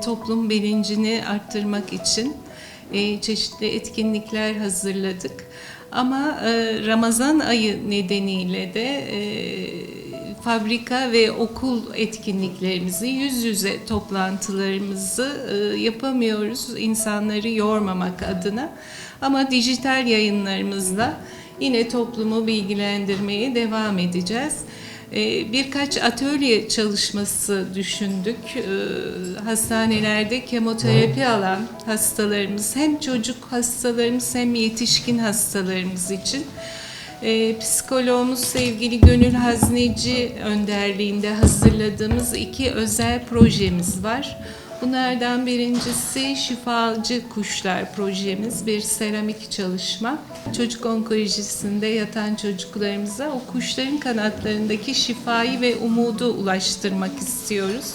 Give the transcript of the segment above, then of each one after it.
toplum bilincini arttırmak için e, çeşitli etkinlikler hazırladık. Ama e, Ramazan ayı nedeniyle de e, fabrika ve okul etkinliklerimizi, yüz yüze toplantılarımızı yapamıyoruz insanları yormamak adına. Ama dijital yayınlarımızla yine toplumu bilgilendirmeye devam edeceğiz. E, Birkaç atölye çalışması düşündük. E, Hastanelerde kemoterapi alan hastalarımız, hem çocuk hastalarımız hem yetişkin hastalarımız için e, psikoloğumuz sevgili Gönül Hazneci önderliğinde hazırladığımız iki özel projemiz var. Bunlardan birincisi şifacı kuşlar projemiz, bir seramik çalışma. Çocuk onkolojisinde yatan çocuklarımıza o kuşların kanatlarındaki şifayı ve umudu ulaştırmak istiyoruz.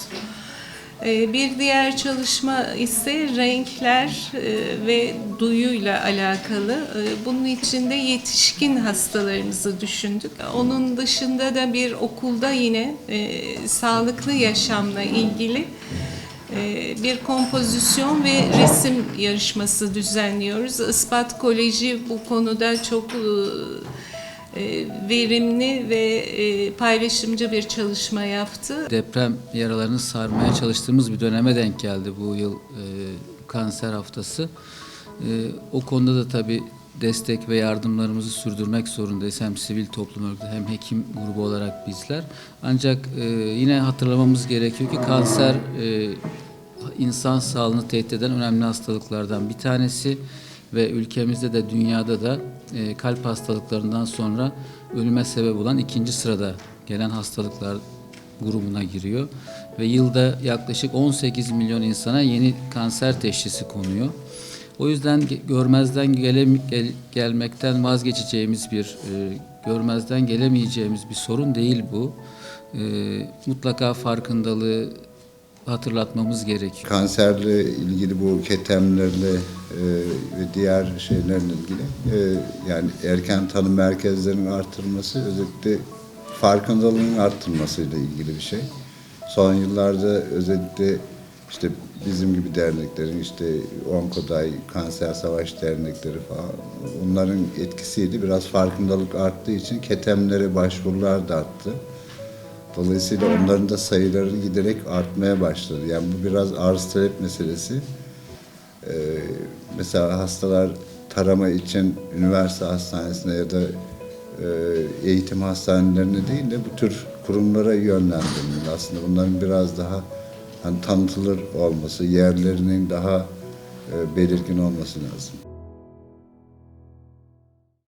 Ee, Bir diğer çalışma ise renkler e, ve duyuyla alakalı. Ee, Bunun için de yetişkin hastalarımızı düşündük. Onun dışında da bir okulda yine e, sağlıklı yaşamla ilgili bir kompozisyon ve resim yarışması düzenliyoruz. Ispat Koleji bu konuda çok e, e, verimli ve e, paylaşımcı bir çalışma yaptı. Deprem yaralarını sarmaya çalıştığımız bir döneme denk geldi bu yıl kanser haftası. O konuda da tabii destek ve yardımlarımızı sürdürmek zorundayız. Hem sivil toplum örgütü hem hekim grubu olarak bizler. Ancak e, yine hatırlamamız gerekiyor ki kanser e, insan sağlığını tehdit eden önemli hastalıklardan bir tanesi ve ülkemizde de dünyada da e, kalp hastalıklarından sonra ölüme sebep olan ikinci sırada gelen hastalıklar grubuna giriyor ve yılda yaklaşık 18 milyon insana yeni kanser teşhisi konuyor. O yüzden görmezden gele- gel- gelmekten vazgeçeceğimiz bir, e, görmezden gelemeyeceğimiz bir sorun değil bu. E, mutlaka farkındalığı hatırlatmamız gerekiyor. kanserle ilgili bu ketemlerle e, ve diğer şeylerle ilgili e, yani erken tanı merkezlerinin artırılması özellikle farkındalığın arttırmasıyla ilgili bir şey. Son yıllarda özellikle işte bizim gibi derneklerin işte Onkoday, Kanser Savaş Dernekleri falan onların etkisiyle biraz farkındalık arttığı için ketemlere başvurular da arttı. Dolayısıyla onların da sayıları giderek artmaya başladı. Yani bu biraz arz talep meselesi. Ee, mesela hastalar tarama için üniversite hastanesine ya da e, eğitim hastanelerine değil de bu tür kurumlara yönlendirilmeli. Aslında bunların biraz daha hani tanıtılır olması, yerlerinin daha e, belirgin olması lazım.